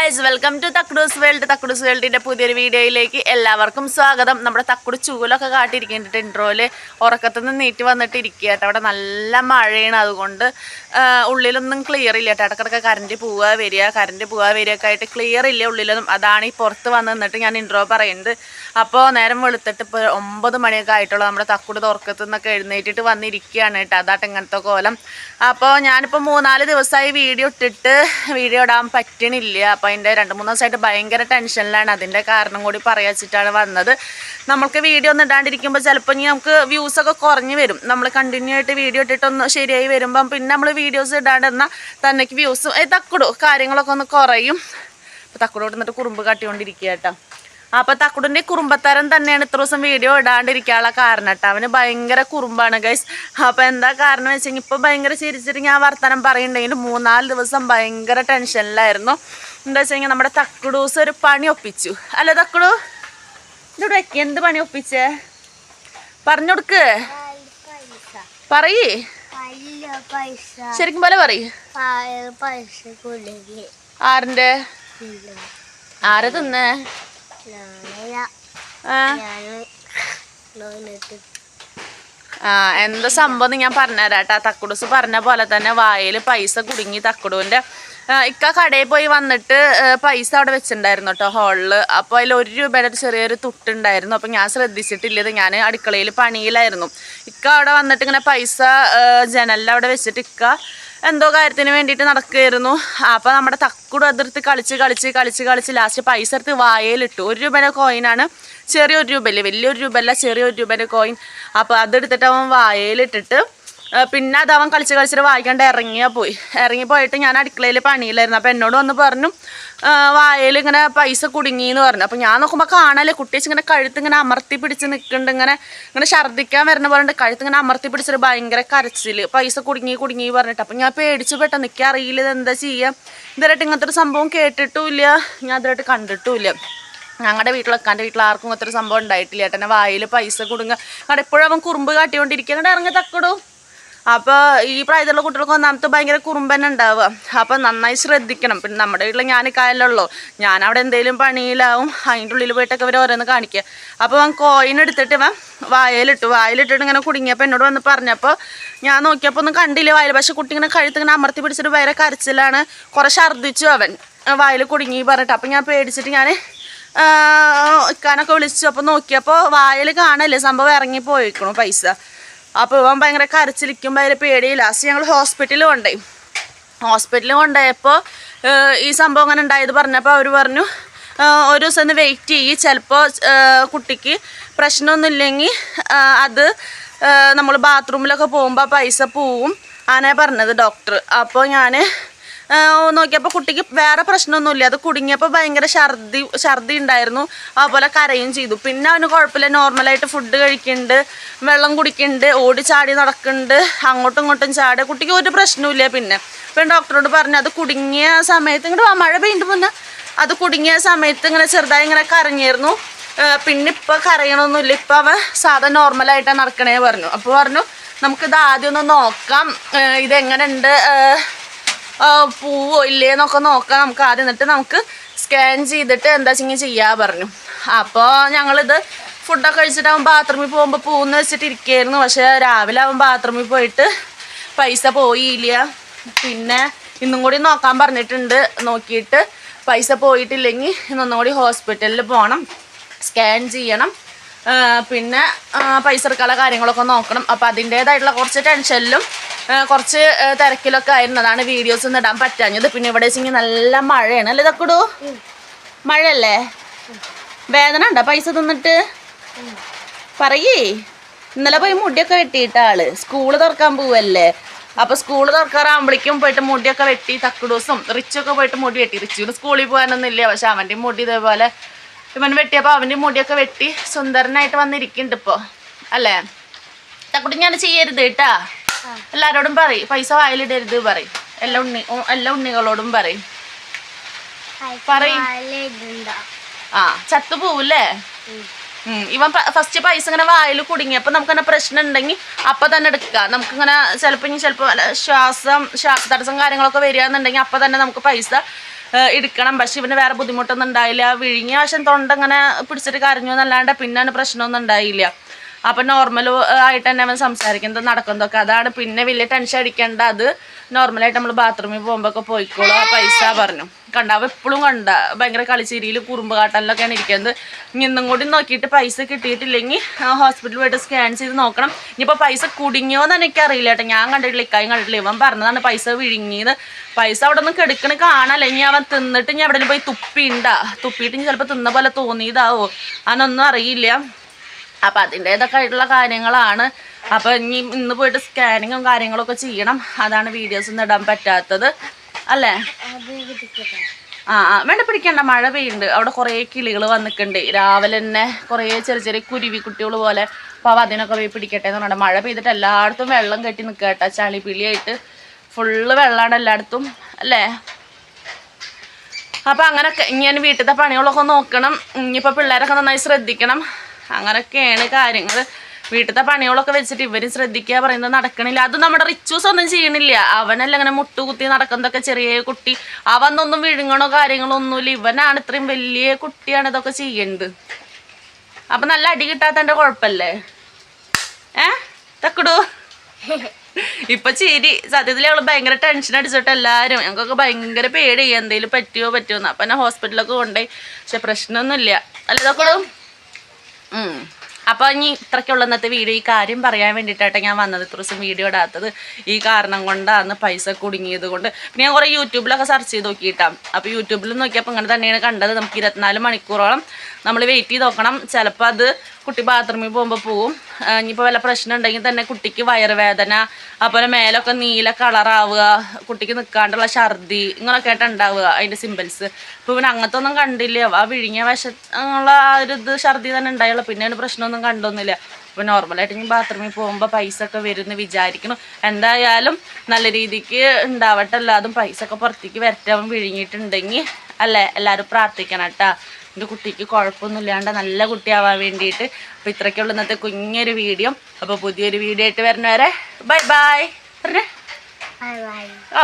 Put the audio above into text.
Guys welcome to Thakkudus world Thakkudus വേൾഡിന്റെ പുതിയൊരു വീഡിയോയിലേക്ക് എല്ലാവർക്കും സ്വാഗതം. നമ്മുടെ തക്കുട് ചൂലൊക്കെ കാട്ടിയിരിക്കുന്നുണ്ട് ഇൻട്രോയിൽ ഉറക്കത്തു നിന്ന് നീട്ടി വന്നിട്ട് ഇരിക്കുക കേട്ടോ. അവിടെ നല്ല മഴയാണ് അതുകൊണ്ട് ഉള്ളിലൊന്നും ക്ലിയർ ഇല്ല കേട്ടോ. ഇടക്കിടക്ക് കറണ്ട് പോവുക വരിക കറണ്ട് പോവുക വരിക ഒക്കെ ആയിട്ട് ക്ലിയർ ഇല്ല ഉള്ളിലൊന്നും. അതാണ് ഈ പുറത്ത് വന്ന് നിന്നിട്ട് ഞാൻ ഇൻട്രോ പറയുന്നത്. അപ്പോൾ നേരം വെളുത്തിട്ട് ഇപ്പോൾ ഒമ്പത് മണിയൊക്കെ ആയിട്ടുള്ള നമ്മുടെ തക്കുട് തുറക്കത്തു നിന്നൊക്കെ എഴുന്നേറ്റിട്ട് വന്നിരിക്കുകയാണ് കേട്ടോ. അതാട്ട് ഇങ്ങനത്തെ കോലം. അപ്പോൾ ഞാനിപ്പോൾ മൂന്നാൽ ദിവസമായി വീഡിയോ ഇട്ടിട്ട് വീഡിയോ ഇടാൻ പറ്റണില്ല. അപ്പോൾ അതിന്റെ രണ്ട് മൂന്ന് ദിവസമായിട്ട് ഭയങ്കര ടെൻഷനിലാണ്. അതിന്റെ കാരണം കൂടി പറയാച്ചിട്ടാണ് വന്നത്. നമ്മൾക്ക് വീഡിയോ ഒന്നും ഇടാണ്ടിരിക്കുമ്പോൾ ചിലപ്പോൾ ഇനി നമുക്ക് വ്യൂസൊക്കെ കുറഞ്ഞു വരും. നമ്മൾ കണ്ടിന്യൂ ആയിട്ട് വീഡിയോ ഇട്ടിട്ടൊന്ന് ശരിയായി വരുമ്പം പിന്നെ നമ്മൾ വീഡിയോസ് ഇടാണ്ടെന്ന തന്നെക്ക് വ്യൂസ് ഏ കാര്യങ്ങളൊക്കെ ഒന്ന് കുറയും. അപ്പോൾ തക്കുടോട്ട് നിന്നിട്ട് കുറുമ്പ് കാട്ടിക്കൊണ്ടിരിക്കുക കേട്ടോ. അപ്പൊ തക്കുടിന്റെ കുറുമ്പത്തരം തന്നെയാണ് ഇത്ര ദിവസം വീഡിയോ ഇടാണ്ടിരിക്കാനുള്ള കാരണം കേട്ടോ. അവന് ഭയങ്കര കുറുമ്പാണ് ഗൈസ് അപ്പൊ എന്താ കാരണം വെച്ചെങ്കിൽ ഇപ്പൊ ഭയങ്കര ചിരിച്ചിട്ട് ഞാൻ വർത്തമാനം പറയുന്നുണ്ടെങ്കിലും മൂന്നാൽ ദിവസം ഭയങ്കര ടെൻഷനിലായിരുന്നു. എന്താ വെച്ചെങ്കിൽ നമ്മുടെ തക്കുടൂസ് ഒരു പണി ഒപ്പിച്ചു. അല്ല തക്കുടു? ഇതോട് വെക്ക. എന്ത് പണി ഒപ്പിച്ചേ? പറഞ്ഞു കൊടുക്ക്. പറയ്. ശരിക്കും പോലെ പറയ്. ആറിന്റെ ആരെ തിന്നേ? ആ. എന്താ സംഭവം ഞാൻ പറഞ്ഞുതരാം കേട്ടോ തക്കുടൂസ് പറഞ്ഞ പോലെ തന്നെ വായിൽ പൈസ കുടുങ്ങി തക്കുടുവിന്റെ ഇക്ക കടയിൽ പോയി വന്നിട്ട് പൈസ അവിടെ വെച്ചിട്ടുണ്ടായിരുന്നു കേട്ടോ ഹോളിൽ അപ്പോൾ അതിൽ ഒരു രൂപയുടെ ഒരു ചെറിയൊരു തുട്ടുണ്ടായിരുന്നു. അപ്പോൾ ഞാൻ ശ്രദ്ധിച്ചിട്ടില്ല ഇത്. ഞാൻ അടുക്കളയിൽ പണിയിലായിരുന്നു. ഇക്ക അവിടെ വന്നിട്ട് ഇങ്ങനെ പൈസ ജനലിൽ അവിടെ വെച്ചിട്ട് ഇക്ക എന്തോ കാര്യത്തിന് വേണ്ടിയിട്ട് നടക്കുകയായിരുന്നു. അപ്പോൾ നമ്മുടെ തക്കുട് അതിർത്ത് കളിച്ച് കളിച്ച് കളിച്ച് കളിച്ച് ലാസ്റ്റ് പൈസ എടുത്ത് വായയിലിട്ടു ഒരു രൂപയുടെ കോയിനാണ് ചെറിയൊരു രൂപയല്ലേ? വലിയൊരു രൂപയല്ല ചെറിയൊരു രൂപയുടെ കോയിൻ അപ്പോൾ അതെടുത്തിട്ട് അവൻ വായയിലിട്ടിട്ട് പിന്നെ അത് അവൻ കളിച്ച് കളിച്ചിട്ട് വായിക്കാണ്ട് ഇറങ്ങിയാ പോയി. ഇറങ്ങി പോയിട്ട് ഞാൻ അടുക്കളയിൽ പണിയിലായിരുന്നു. അപ്പോൾ എന്നോട് വന്ന് പറഞ്ഞു വായയിൽ ഇങ്ങനെ പൈസ കുടുങ്ങി എന്ന് പറഞ്ഞു. അപ്പോൾ ഞാൻ നോക്കുമ്പോൾ കാണാല്ലേ കുട്ടിച്ച് ഇങ്ങനെ കഴുത്ത് ഇങ്ങനെ അമർത്തി പിടിച്ച് നിൽക്കുന്നുണ്ട് ഇങ്ങനെ ഇങ്ങനെ ഛർദ്ദിക്കാൻ വരുന്ന പോലെ കഴുത്ത് ഇങ്ങനെ അമർത്തി പിടിച്ചിട്ട് ഭയങ്കര കരച്ചിൽ പൈസ കുടുങ്ങി കുടുങ്ങി പറഞ്ഞിട്ട്. അപ്പം ഞാൻ പേടിച്ചു പെട്ടെന്ന് നിൽക്കാൻ അറിയില്ല ഇത് എന്താ ചെയ്യുക ഇതുവരെയായിട്ട് ഇങ്ങനത്തെ ഒരു സംഭവം കേട്ടിട്ടുമില്ല. ഞാൻ ഇതുവരെയായിട്ട് കണ്ടിട്ടുമില്ല. ഞങ്ങളുടെ വീട്ടിലൊക്കെ എന്റെ വീട്ടിൽ ആർക്കും ഒരു സംഭവം ഉണ്ടായിട്ടില്ല. ഏട്ടനെ വായിൽ പൈസ കൊടുങ്ങുക അവിടെ എപ്പോഴും അവൻ കുറുമ്പ് കാട്ടിക്കൊണ്ടിരിക്കുന്നുണ്ട് ഇറങ്ങി തക്കടൂ. അപ്പോൾ ഈ പ്രായത്തിലുള്ള കുട്ടികൾക്ക് ഒന്നാമത്തെ ഭയങ്കര കുറുമ്പൻ ഉണ്ടാവുക. അപ്പോൾ നന്നായി ശ്രദ്ധിക്കണം. പിന്നെ നമ്മുടെ വീട്ടിൽ ഞാൻ കായലുള്ളൂ ഞാൻ അവിടെ എന്തെങ്കിലും പണിയിലാവും അതിന്റെ ഉള്ളിൽ പോയിട്ടൊക്കെ ഇവർ ഓരോന്ന് കാണിക്കുക. അപ്പോൾ അവൻ കോയിൻ എടുത്തിട്ട് അവൻ വായലിട്ടു. വായലിട്ടിട്ട് ഇങ്ങനെ കുടുങ്ങിയപ്പോൾ എന്നോട് വന്ന് പറഞ്ഞപ്പോൾ ഞാൻ നോക്കിയപ്പോൾ ഒന്നും കണ്ടില്ല. വായിൽ പക്ഷെ കുട്ടി ഇങ്ങനെ കഴുത്ത് ഇങ്ങനെ അമർത്തി പിടിച്ചിട്ട് വേറെ കരച്ചിലാണ്. കുറേ ഛർദ്ദിച്ചു അവൻ. വായിൽ കുടുങ്ങി പറഞ്ഞിട്ട്. അപ്പം ഞാൻ പേടിച്ചിട്ട് ഞാൻ ഇക്കാനൊക്കെ വിളിച്ചു. അപ്പോൾ നോക്കിയപ്പോൾ വായൽ കാണല്ലേ? സംഭവം ഇറങ്ങി പോയിക്കണു പൈസ. അപ്പോൾ ഇവൻ ഭയങ്കര കരച്ചിലിക്കുമ്പോൾ അതിൽ പേടിയില്ല. ലാസ്റ്റ് ഞങ്ങൾ ഹോസ്പിറ്റലിൽ കൊണ്ടുപോയി ഹോസ്പിറ്റലിൽ കൊണ്ടുപോയപ്പോൾ ഈ സംഭവം അങ്ങനെ ഉണ്ടായത് പറഞ്ഞപ്പോൾ അവർ പറഞ്ഞു ഒരു ദിവസം ഒന്ന് വെയിറ്റ് ചെയ്യ്. ചിലപ്പോൾ കുട്ടിക്ക് പ്രശ്നമൊന്നുമില്ലെങ്കിൽ അത് നമ്മൾ ബാത്റൂമിലൊക്കെ പോകുമ്പോൾ പൈസ പോവും. അങ്ങനെ പറഞ്ഞത് ഡോക്ടർ അപ്പോൾ ഞാൻ നോക്കിയപ്പോൾ കുട്ടിക്ക് വേറെ പ്രശ്നമൊന്നുമില്ല. അത് കുടുങ്ങിയപ്പോൾ ഭയങ്കര ഛർദി ഛർദി ഉണ്ടായിരുന്നു. അതുപോലെ കരയും ചെയ്തു. പിന്നെ അവന് കുഴപ്പമില്ല. നോർമലായിട്ട് ഫുഡ് കഴിക്കുന്നുണ്ട്. വെള്ളം കുടിക്കുന്നുണ്ട്. ഓടി ചാടി നടക്കുന്നുണ്ട്. അങ്ങോട്ടും ഇങ്ങോട്ടും ചാടുക കുട്ടിക്ക് ഒരു പ്രശ്നവുമില്ല പിന്നെ. ഇപ്പം ഡോക്ടറോട് പറഞ്ഞു അത് കുടുങ്ങിയ സമയത്ത് ഇങ്ങോട്ട് മഴ പെയ്യുമ്പോൾ മുന്നേ അത് കുടുങ്ങിയ സമയത്ത് ഇങ്ങനെ ചെറുതായി ഇങ്ങനെ കരഞ്ഞിരുന്നു. പിന്നെ ഇപ്പം കരയണമൊന്നുമില്ല ഇപ്പം അവൻ സാധാ നോർമലായിട്ടാണ് നടക്കണേ പറഞ്ഞു. അപ്പോൾ പറഞ്ഞു നമുക്കിത് ആദ്യം ഒന്ന് നോക്കാം. ഇതെങ്ങനെയുണ്ട്? പൂവോ ഇല്ലേ എന്നൊക്കെ നോക്കാം. നമുക്ക് ആദ്യം എന്നിട്ട് നമുക്ക് സ്കാൻ ചെയ്തിട്ട് എന്താ വെച്ചെങ്കിൽ ചെയ്യാ പറഞ്ഞു. അപ്പോൾ ഞങ്ങളിത് ഫുഡൊക്കെ കഴിച്ചിട്ട് അവൻ ബാത്റൂമിൽ പോകുമ്പോൾ പൂന്ന് വെച്ചിട്ട് ഇരിക്കുകയായിരുന്നു പക്ഷേ രാവിലെ അവൻ ബാത്റൂമിൽ പോയിട്ട് പൈസ പോയില്ല. പിന്നെ ഇന്നും കൂടി നോക്കാൻ പറഞ്ഞിട്ടുണ്ട്. നോക്കിയിട്ട് പൈസ പോയിട്ടില്ലെങ്കിൽ ഇന്നൊന്നും കൂടി ഹോസ്പിറ്റലിൽ പോകണം സ്കാൻ ചെയ്യണം. പിന്നെ പൈസ എടുക്കാനുള്ള കാര്യങ്ങളൊക്കെ നോക്കണം. അപ്പോൾ അതിന്റേതായിട്ടുള്ള കുറച്ച് ടെൻഷനിലും കുറച്ച് തിരക്കിലൊക്കെ ആയിരുന്നു. അതാണ് വീഡിയോസ് ഒന്നും ഇടാൻ പറ്റാഞ്ഞത്. പിന്നെ ഇവിടെ വെച്ചെങ്കിൽ നല്ല മഴയാണ്. അല്ലേ തക്കുടു മഴയല്ലേ? വേദന ഉണ്ടോ പൈസ തിന്നിട്ട്? പറയേ. ഇന്നലെ പോയി മുടിയൊക്കെ വെട്ടിയിട്ട ആൾ. സ്കൂൾ തുറക്കാൻ പോവല്ലേ? അപ്പൊ സ്കൂൾ തുറക്കാറാകുമ്പോഴേക്കും പോയിട്ട് മുടിയൊക്കെ വെട്ടി തക്കുടൂസും റിച്ചൊക്കെ പോയിട്ട് മുടി വെട്ടി. റിച്ചുവിന് സ്കൂളിൽ പോകാനൊന്നും ഇല്ല പക്ഷെ അവന്റെ മുടി ഇതേപോലെ ഇവൻ വെട്ടിയപ്പോൾ അവന്റെ മുടിയൊക്കെ വെട്ടി സുന്ദരനായിട്ട് വന്നിരിക്കുന്നുണ്ട് ഇപ്പോൾ അല്ലേ? തക്കുടി ഞാൻ ചെയ്യരുത് കേട്ടാ. എല്ലാരോടും പറയും പൈസ വായിലിടരുത് പറയും. എല്ലാ ഉണ്ണി എല്ലാ ഉണ്ണികളോടും പറയും. ആ ചത്തു പോവൂല്ലേ. ഇവൻ ഫസ്റ്റ് പൈസ ഇങ്ങനെ വായിൽ കുടുങ്ങി നമുക്ക് നമുക്കങ്ങനെ പ്രശ്നം ഉണ്ടെങ്കിൽ അപ്പൊ തന്നെ എടുക്ക. നമുക്കിങ്ങനെ ചിലപ്പോ ഇനി ചിലപ്പോ ശ്വാസം ശ്വാസതടസ്സം കാര്യങ്ങളൊക്കെ വരികയെന്നുണ്ടെങ്കിൽ അപ്പൊ തന്നെ നമുക്ക് പൈസ എടുക്കണം. പക്ഷെ ഇവന് വേറെ ബുദ്ധിമുട്ടൊന്നും ഉണ്ടായില്ല. വിഴുങ്ങിയ വശം തൊണ്ട ഇങ്ങനെ പിടിച്ചിട്ട് കരഞ്ഞു എന്നല്ലാണ്ട് പിന്നെ പ്രശ്നമൊന്നും ഉണ്ടായില്ല. അപ്പം നോർമൽ ആയിട്ട് തന്നെ അവൻ സംസാരിക്കുന്നത് നടക്കുന്നതൊക്കെ. അതാണ് പിന്നെ വലിയ ടെൻഷൻ അടിക്കേണ്ട. അത് നോർമലായിട്ട് നമ്മൾ ബാത്റൂമിൽ പോകുമ്പോൾ പോയിക്കോളൂ. ആ പൈസ പറഞ്ഞു. കണ്ട അവ എപ്പോഴും കണ്ട. ഭയങ്കര കളിച്ചിരിയിൽ കുറുമ്പ് കാട്ടലിലൊക്കെയാണ് ഇരിക്കുന്നത്. ഇനി ഇന്നും കൂടി നോക്കിയിട്ട് പൈസ കിട്ടിയിട്ടില്ലെങ്കിൽ ഹോസ്പിറ്റലിൽ പോയിട്ട് സ്കാൻ ചെയ്ത് നോക്കണം. ഇനിയിപ്പോൾ പൈസ കുടുങ്ങിയോന്ന് എനിക്കറിയില്ല കേട്ടോ. ഞാൻ കണ്ടിട്ടില്ല ഇക്കായും കണ്ടിട്ടില്ല. ഇവൻ പറഞ്ഞതാണ് പൈസ വിഴുങ്ങിയത്. പൈസ അവിടെ നിന്ന് കെടുക്കണ കാണാല്ല ഇനി അവൻ തിന്നിട്ട് ഇനി അവിടെ പോയി തുപ്പിണ്ടാ. തുപ്പിയിട്ട് ഇനി ചിലപ്പോൾ തിന്ന പോലെ തോന്നിയതാവോ? അതൊന്നും അറിയില്ല. അപ്പം അതിന്റേതൊക്കെ ആയിട്ടുള്ള കാര്യങ്ങളാണ്. അപ്പം ഇനി ഇന്ന് പോയിട്ട് സ്കാനിങ്ങും കാര്യങ്ങളൊക്കെ ചെയ്യണം. അതാണ് വീഡിയോസ് ഒന്നും ഇടാൻ പറ്റാത്തത്. അല്ലേ? ആ ആ. വേണ്ട പിടിക്കണ്ട. മഴ പെയ്യുന്നുണ്ട്. അവിടെ കുറേ കിളികൾ വന്നിട്ടുണ്ട്. രാവിലെ തന്നെ കുറേ ചെറിയ ചെറിയ കുരുവി കുട്ടികൾ പോലെ അപ്പോൾ അതിനൊക്കെ പോയി പിടിക്കട്ടെ എന്ന് പറഞ്ഞാൽ മഴ പെയ്തിട്ട് എല്ലായിടത്തും വെള്ളം കെട്ടി നിൽക്കുക കേട്ടോ. ചളിപ്പിളിയായിട്ട് ഫുള്ള് വെള്ളമാണ് എല്ലായിടത്തും. അല്ലേ? അപ്പം അങ്ങനൊക്കെ. ഞാൻ വീട്ടിലത്തെ പണികളൊക്കെ നോക്കണം. ഇനിയിപ്പോൾ പിള്ളേരൊക്കെ നന്നായി ശ്രദ്ധിക്കണം. അങ്ങനൊക്കെയാണ് കാര്യങ്ങൾ വീട്ടിലത്തെ പണികളൊക്കെ വെച്ചിട്ട് ഇവരും ശ്രദ്ധിക്കുക പറയുന്നത് നടക്കണില്ല. അത് നമ്മുടെ റിച്ചൂസ് ഒന്നും ചെയ്യണില്ല. അവനല്ല അങ്ങനെ മുട്ടുകുത്തി നടക്കുന്നതൊക്കെ ചെറിയ കുട്ടി. അവന്നൊന്നും വിഴുങ്ങണോ കാര്യങ്ങളോ ഒന്നുമില്ല ഇവനാണ് ഇത്രയും വലിയ കുട്ടിയാണ് ഇതൊക്കെ ചെയ്യേണ്ടത് അപ്പം നല്ല അടി കിട്ടാത്തതിന്റെ കുഴപ്പമല്ലേ ഏ? തക്കിടു ഇപ്പൊ ചിരി. സത്യത്തിൽ അവൾ ഭയങ്കര ടെൻഷൻ അടിച്ചിട്ട് എല്ലാരും ഞങ്ങൾക്കൊക്കെ ഭയങ്കര പേടി എന്തെങ്കിലും പറ്റിയോ പറ്റുമോ അപ്പൊ എന്നെ ഹോസ്പിറ്റലൊക്കെ കൊണ്ടുപോയി പക്ഷെ പ്രശ്നമൊന്നുമില്ല. അല്ല ഇതൊക്കെ ഉം. അപ്പൊ ഇനി ഇത്രയ്ക്കുള്ള ഇന്നത്തെ വീഡിയോ. ഈ കാര്യം പറയാൻ വേണ്ടിയിട്ടാണ് ഞാൻ വന്നത്. ഇത്ര ദിവസം വീഡിയോ ഇടാത്തത് ഈ കാരണം കൊണ്ടാണ് പൈസ കുടുങ്ങിയത് കൊണ്ട്. പിന്നെ ഞാൻ കുറേ യൂട്യൂബിലൊക്കെ സെർച്ച് ചെയ്ത് നോക്കിയിട്ടാണ് അപ്പോൾ യൂട്യൂബിൽ നോക്കിയപ്പോൾ ഇങ്ങനെ തന്നെയാണ് കണ്ടത്. നമുക്ക് ഇരുപത്തിനാല് മണിക്കൂറോളം നമ്മൾ വെയിറ്റ് ചെയ്ത് നോക്കണം. ചിലപ്പോൾ അത് കുട്ടി ബാത്റൂമിൽ പോകുമ്പോൾ പോവും. ഇനിയിപ്പോൾ വല്ല പ്രശ്നം ഉണ്ടെങ്കിൽ തന്നെ കുട്ടിക്ക് വയറുവേദന അതുപോലെ മേലൊക്കെ നീല കളറാവുക കുട്ടിക്ക് നിൽക്കാണ്ടുള്ള ഛർദി ഇങ്ങനെയൊക്കെ ആയിട്ട് ഉണ്ടാവുക അതിന്റെ സിമ്പിൾസ് ഇപ്പോൾ ഇവൻ അങ്ങനത്തെ ഒന്നും കണ്ടില്ല. ആ വിഴുങ്ങിയ വശ ഉള്ള ആ ഒരു ഇത് ഛർദി തന്നെ ഉണ്ടായുള്ളൂ. പിന്നെ ഒരു പ്രശ്നമൊന്നും കണ്ടൊന്നുമില്ല. ഇപ്പോൾ നോർമലായിട്ട് ഇനി ബാത്റൂമിൽ പോകുമ്പോൾ പൈസ ഒക്കെ വരുമെന്ന് വിചാരിക്കണം എന്തായാലും നല്ല രീതിക്ക് ഉണ്ടാവട്ടെ. എല്ലാതും പൈസ ഒക്കെ പുറത്തേക്ക് അവൻ വിഴുങ്ങിയിട്ടുണ്ടെങ്കിൽ അല്ലേ? എല്ലാവരും പ്രാർത്ഥിക്കണം കേട്ടാ. എന്റെ കുട്ടിക്ക് കുഴപ്പമൊന്നുമില്ലാണ്ട് നല്ല കുട്ടിയാവാൻ വേണ്ടിയിട്ട് അപ്പോൾ ഇത്രയ്ക്കുള്ള ഇന്നത്തെ കുഞ്ഞൊരു വീഡിയോ. അപ്പോൾ പുതിയൊരു വീഡിയോ ആയിട്ട് വരുന്നവരെ ബൈ ബൈ പറഞ്ഞേ? ഓ